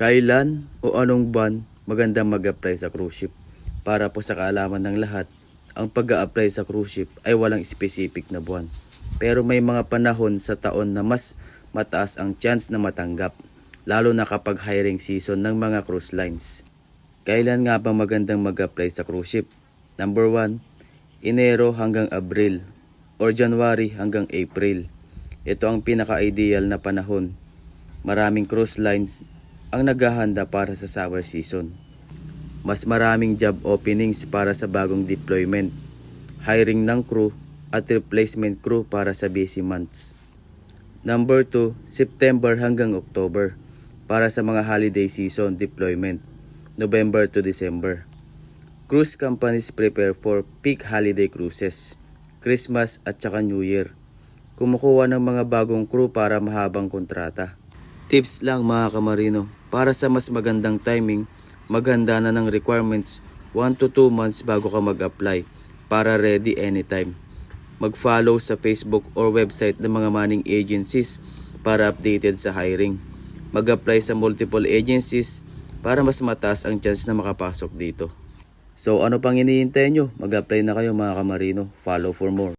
Kailan o anong buwan magandang mag-apply sa cruise ship? Para po sa kaalaman ng lahat, ang pag apply sa cruise ship ay walang specific na buwan. Pero may mga panahon sa taon na mas mataas ang chance na matanggap, lalo na kapag hiring season ng mga cruise lines. Kailan nga ba magandang mag-apply sa cruise ship? Number 1, Enero hanggang Abril or January hanggang April. Ito ang pinaka-ideal na panahon. Maraming cruise lines ang naghahanda para sa summer season. Mas maraming job openings para sa bagong deployment, hiring ng crew at replacement crew para sa busy months. Number 2, September hanggang October para sa mga holiday season deployment, November to December. Cruise companies prepare for peak holiday cruises, Christmas at saka New Year. Kumukuha ng mga bagong crew para mahabang kontrata. Tips lang mga kamarino, para sa mas magandang timing, maganda na ng requirements 1 to 2 months bago ka mag-apply para ready anytime. Mag-follow sa Facebook or website ng mga manning agencies para updated sa hiring. Mag-apply sa multiple agencies para mas mataas ang chance na makapasok dito. So ano pang iniintay nyo? Mag-apply na kayo mga kamarino. Follow for more.